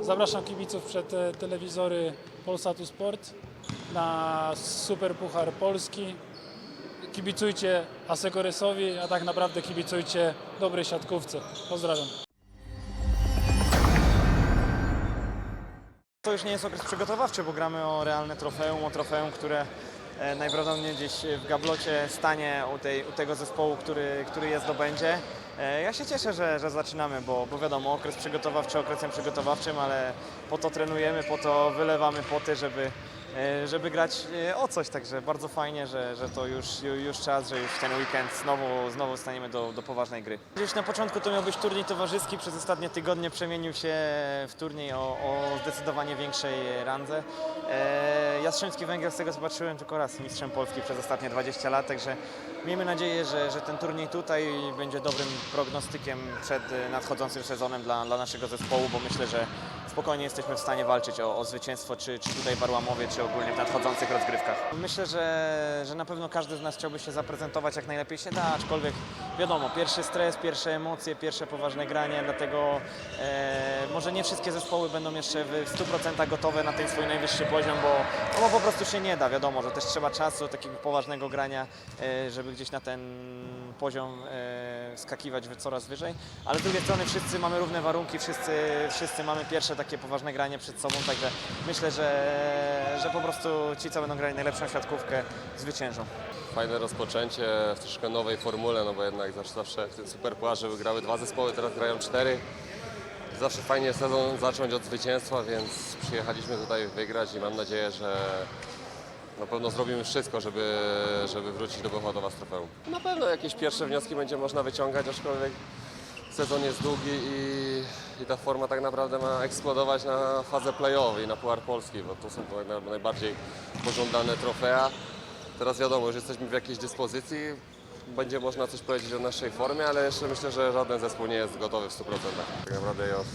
Zapraszam kibiców przed e, telewizory Polsatu Sport na Super Puchar Polski. Kibicujcie Asekoresowi, a tak naprawdę kibicujcie dobrej siatkówce. Pozdrawiam. To już nie jest okres przygotowawczy, bo gramy o realne trofeum, o trofeum, które e, najprawdopodobniej gdzieś w gablocie stanie u, tej, u tego zespołu, który, który je zdobędzie. E, Ja się cieszę, że, że zaczynamy, bo, bo wiadomo, okres przygotowawczy okresem przygotowawczym, ale po to trenujemy, po to wylewamy poty, żeby, żeby grać e, o coś, także bardzo fajnie, że, że to już, ju- już czas, że już ten weekend znowu, znowu staniemy do, do poważnej gry. Gdzieś na początku to miał być turniej towarzyski, przez ostatnie tygodnie przemienił się w turniej o, o zdecydowanie większej randze. E, Jastrzębski Węgiel, z tego co patrzyłem, tylko raz mistrzem Polski przez ostatnie 20 lat, także miejmy nadzieję, że, że ten turniej tutaj będzie dobrym prognostykiem przed e, nadchodzącym sezonem dla, dla naszego zespołu, bo myślę, że spokojnie jesteśmy w stanie walczyć o, o zwycięstwo, czy, czy tutaj w Arłamowie, czy ogólnie w nadchodzących rozgrywkach. Myślę, że, że na pewno każdy z nas chciałby się zaprezentować jak najlepiej się da, aczkolwiek wiadomo, pierwszy stres, pierwsze emocje, pierwsze poważne granie, dlatego e, może nie wszystkie zespoły będą jeszcze w, w 100% gotowe na ten swój najwyższy poziom, bo, bo po prostu się nie da, wiadomo, że też trzeba czasu, takiego poważnego grania, e, żeby gdzieś na ten poziom e, skakiwać coraz wyżej, ale z drugiej strony wszyscy mamy równe warunki, wszyscy, wszyscy mamy pierwsze takie poważne granie przed sobą, także myślę, że, że po prostu ci, co będą grali najlepszą siatkówkę, zwyciężą. Fajne rozpoczęcie w troszkę nowej formule, no bo jednak zawsze, zawsze w tym Superpucharze wygrały dwa zespoły, teraz grają cztery. Zawsze fajnie sezon zacząć od zwycięstwa, więc przyjechaliśmy tutaj wygrać i mam nadzieję, że na pewno zrobimy wszystko, żeby, żeby wrócić do Bełchatowa z trofeum. Na pewno jakieś pierwsze wnioski będzie można wyciągać, aczkolwiek sezon jest długi i, i ta forma tak naprawdę ma eksplodować na fazę playoff i na Puchar Polski, bo to są tak najbardziej pożądane trofea. Teraz wiadomo, że jesteśmy w jakiejś dyspozycji, będzie można coś powiedzieć o naszej formie, ale jeszcze myślę, że żaden zespół nie jest gotowy w 100%. Tak naprawdę od,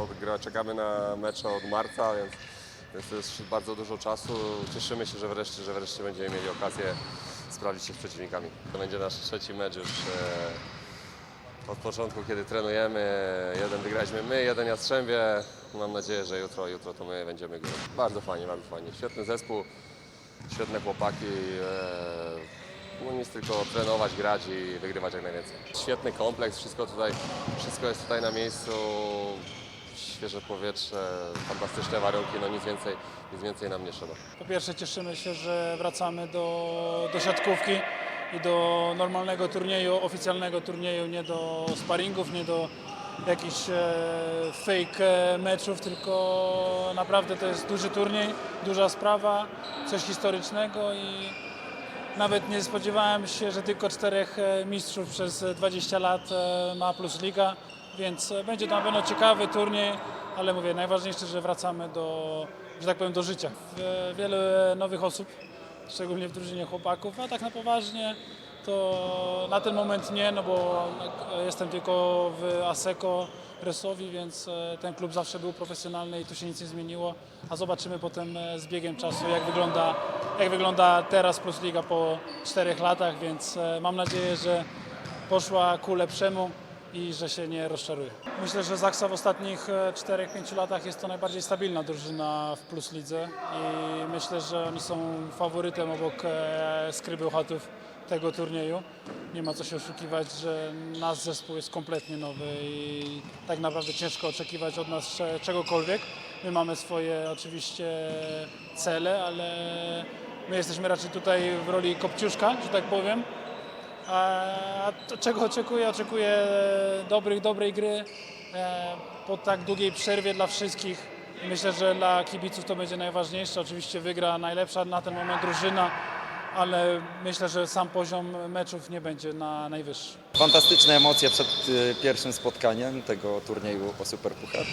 od, gra- czekamy na mecze od marca, więc, więc to jest bardzo dużo czasu. Cieszymy się, że wreszcie, że wreszcie będziemy mieli okazję sprawdzić się z przeciwnikami. To będzie nasz trzeci mecz już e, od początku, kiedy trenujemy. Jeden wygraliśmy my, jeden Jastrzębie. Mam nadzieję, że jutro, jutro to my będziemy grać. Bardzo fajnie, bardzo fajnie. Świetny zespół, świetne chłopaki. E, no nic tylko trenować, grać i wygrywać jak najwięcej. Świetny kompleks, wszystko tutaj, wszystko jest tutaj na miejscu. Świeże powietrze, fantastyczne warunki, no nic więcej, nic więcej nam nie trzeba. Po pierwsze cieszymy się, że wracamy do, do siatkówki i do normalnego turnieju, oficjalnego turnieju, nie do sparingów, nie do jakichś e, fake e, meczów, tylko naprawdę to jest duży turniej, duża sprawa, coś historycznego i nawet nie spodziewałem się, że tylko czterech e, mistrzów przez 20 lat ma Plus Liga, więc e, będzie to na pewno ciekawy turniej, ale mówię, najważniejsze, że wracamy do, że tak powiem, do życia. Wiele nowych osób, szczególnie w drużynie chłopaków, a tak na poważnie to na ten moment nie, no bo e, jestem tylko w ASECO Resowi, więc e, ten klub zawsze był profesjonalny i tu się nic nie zmieniło, a zobaczymy potem z biegiem czasu, jak wygląda, jak wygląda teraz Plus Liga po czterech latach, więc mam nadzieję, że poszła ku lepszemu i że się nie rozczaruje. Myślę, że Zaksa w ostatnich e, 4-5 latach jest to najbardziej stabilna drużyna w Plus Lidze i myślę, że oni są faworytem obok e, Skry Bełchatów tego turnieju. Nie ma co się oszukiwać, że nasz zespół jest kompletnie nowy i tak naprawdę ciężko oczekiwać od nas cze- czegokolwiek. My mamy swoje oczywiście cele, ale my jesteśmy raczej tutaj w roli kopciuszka, że tak powiem. A czego oczekuję? Oczekuję dobrych, dobrej gry e, po tak długiej przerwie dla wszystkich. Myślę, że dla kibiców to będzie najważniejsze. Oczywiście wygra najlepsza na ten moment drużyna, ale myślę, że sam poziom meczów nie będzie na najwyższy. Fantastyczne emocje przed y, pierwszym spotkaniem tego turnieju o Superpuchar.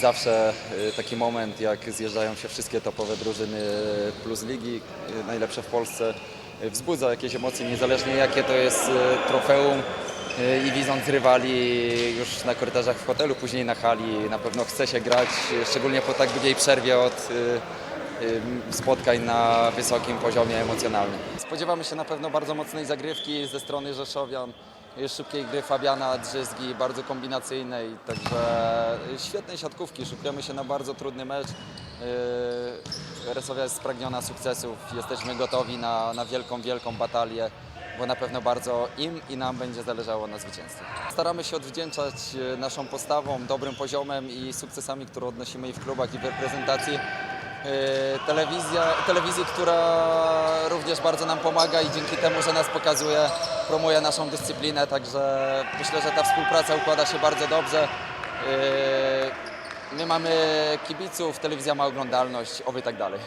Zawsze taki moment, jak zjeżdżają się wszystkie topowe drużyny plus ligi, najlepsze w Polsce, wzbudza jakieś emocje, niezależnie jakie to jest y, trofeum. y, I widząc rywali już na korytarzach w hotelu, później na hali, na pewno chce się grać, szczególnie po tak długiej przerwie od y, spotkań na wysokim poziomie emocjonalnym. Spodziewamy się na pewno bardzo mocnej zagrywki ze strony Rzeszowian. szybkiej gry Fabiana Drzyzgi, bardzo kombinacyjnej, także świetnej siatkówki. Szykujemy się na bardzo trudny mecz. Y, Resowia jest spragniona sukcesów, jesteśmy gotowi na, na wielką, wielką batalię, bo na pewno bardzo im i nam będzie zależało na zwycięstwie. Staramy się odwdzięczać y, naszą postawą, dobrym poziomem i sukcesami, które odnosimy i w klubach, i w reprezentacji. Y, Telewizja, telewizji, która również bardzo nam pomaga i dzięki temu, że nas pokazuje, promuje naszą dyscyplinę, także myślę, że ta współpraca układa się bardzo dobrze. My mamy kibiców, telewizja ma oglądalność, oby tak dalej.